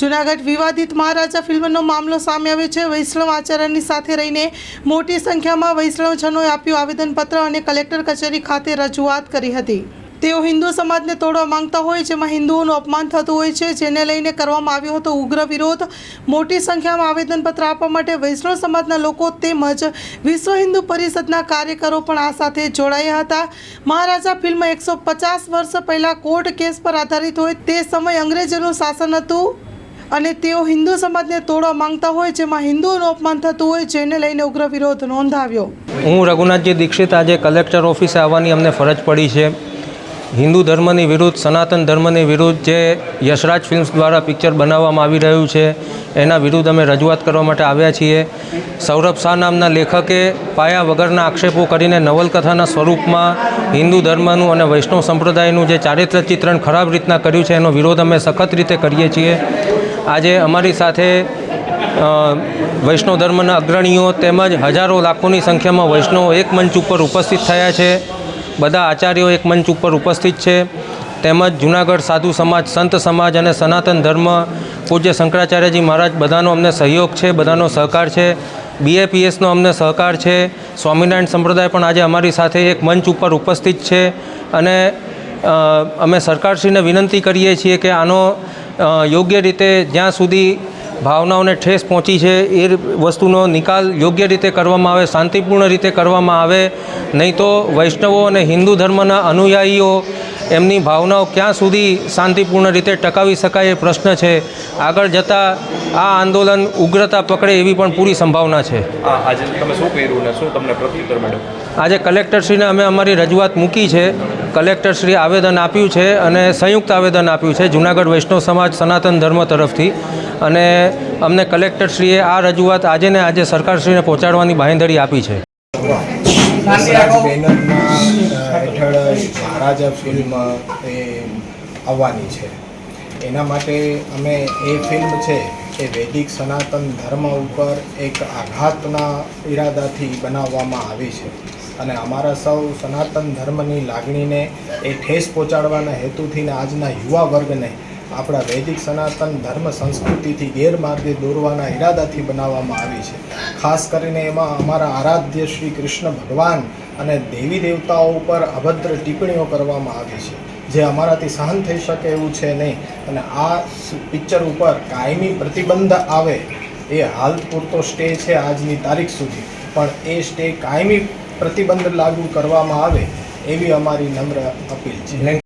જુનાગઢ વિવાદિત મહારાજા ફિલ્મનો મામલો સામે આવ્યો છે. વૈષ્ણવ આચાર્યની સાથે રહીને મોટી સંખ્યામાં વૈષ્ણવજનોએ આપ્યું આવેદનપત્ર અને કલેક્ટર કચેરી ખાતે રજૂઆત કરી હતી. તેઓ હિન્દુ સમાજને તોડવા માંગતા હોય, જેમાં હિન્દુઓનું અપમાન થતું હોય છે, જેને લઈને કરવામાં આવ્યો હતો ઉગ્ર વિરોધ. મોટી સંખ્યામાં આવેદનપત્ર આપવા માટે વૈષ્ણવ સમાજના લોકો તેમજ વિશ્વ હિન્દુ પરિષદના કાર્યકરો પણ આ સાથે જોડાયા હતા. મહારાજા ફિલ્મ એકસો પચાસ વર્ષ પહેલાં કોર્ટ કેસ પર આધારિત હોય તે સમય અંગ્રેજોનું શાસન હતું. અને તેઓ હિન્દુ સમાજને તોડવા માંગતા હોય જેમાં હિન્દુઓનું અપમાન થતું હોય જેને લઈને ઉગ્ર વિરોધ નોંધાવ્યો. હું રઘુનાથજી દીક્ષિત આજે કલેક્ટર ઓફિસે આવવાની અમને ફરજ પડી છે. હિન્દુ ધર્મની વિરુદ્ધ, સનાતન ધર્મની વિરુદ્ધ જે યશરાજ ફિલ્મ્સ દ્વારા પિક્ચર બનાવવામાં આવી રહ્યું છે, એના વિરુદ્ધ અમે રજૂઆત કરવા માટે આવ્યા છીએ. સૌરભ શાહ નામના લેખકે પાયા વગરના આક્ષેપો કરીને નવલકથાના સ્વરૂપમાં હિન્દુ ધર્મનું અને વૈષ્ણવ સંપ્રદાયનું જે ચારિત્ર ચિત્રણ ખરાબ રીતના કર્યું છે, એનો વિરોધ અમે સખત રીતે કરીએ છીએ. આજે અમારી સાથે વૈષ્ણવ ધર્મના અગ્રણીઓ તેમજ હજારો લાખોની સંખ્યામાં વૈષ્ણવો એક મંચ ઉપર ઉપસ્થિત થયા છે. બધા આચાર્યો એક મંચ ઉપર ઉપસ્થિત છે. તેમજ જુનાગઢ સાધુ સમાજ, સંત સમાજ અને સનાતન ધર્મ પૂજ્ય શંકરાચાર્યજી મહારાજ બધાનો અમને સહયોગ છે, બધાનો સહકાર છે. બીએપીએસનો અમને સહકાર છે. સ્વામિનારાયણ સંપ્રદાય પણ આજે અમારી સાથે એક મંચ ઉપર ઉપસ્થિત છે. અને અમે સરકારશ્રીને વિનંતી કરીએ છીએ કે આનો યોગ્ય રીતે જ્યાં સુધી ભાવનાઓને ઠેસ પહોંચી છે એ વસ્તુનો નિકાલ યોગ્ય રીતે કરવામાં આવે શાંતિપૂર્ણ રીતે કરવામાં આવે નહીં તો વૈષ્ણવો અને હિન્દુ ધર્મના અનુયાયીઓ એમની ભાવનાઓ ક્યાં સુધી શાંતિપૂર્ણ રીતે ટકાવી શકાય એ પ્રશ્ન છે. આગળ જતાં આ આંદોલન ઉગ્રતા પકડે એવી પણ પૂરી સંભાવના છે. આજે તમે શું કર્યું ને શું તમને પ્રત્યુત્તર મળ્યું? આજે કલેક્ટરશ્રીને અમે અમારી રજૂઆત મૂકી છે. કલેક્ટરશ્રી આવેદન આપ્યું છે અને સંયુક્ત આવેદન આપ્યું છે જુનાગઢ વૈષ્ણવ સમાજ સનાતન ધર્મ તરફથી. અને અમને કલેક્ટરશ્રીએ આ રજૂઆત આજે ને આજે સરકારશ્રીને પહોંચાડવાની બાંહેધરી આપી છે. હેઠળ મહારાજા ફિલ્મ એ આવવાની છે, એના માટે અમે એ ફિલ્મ છે, એ વૈદિક સનાતન ધર્મ ઉપર એક આઘાતના ઈરાદાથી બનાવવામાં આવી છે. અને અમારા સૌ સનાતન ધર્મની લાગણીને એ ઠેસ પહોંચાડવાના હેતુથી ને આજના યુવા વર્ગને આપણા વૈદિક સનાતન ધર્મ સંસ્કૃતિથી ગેરમાર્ગે દોરવાના ઈરાદાથી બનાવવામાં આવી છે. ખાસ કરીને એમાં અમારા આરાધ્ય શ્રી કૃષ્ણ ભગવાન અને દેવી દેવતાઓ ઉપર અભદ્ર ટિપ્પણીઓ કરવામાં આવી છે. જે અમારાથી સહન થઈ શકે એવું છે નહીં. અને આ પિક્ચર ઉપર કાયમી પ્રતિબંધ આવે એ હાલ પૂરતો સ્ટે છે આજની તારીખ સુધી. પણ એ સ્ટે કાયમી પ્રતિબંધ લાગુ કરવામાં આવે એવી અમારી નમ્ર અપીલ છે.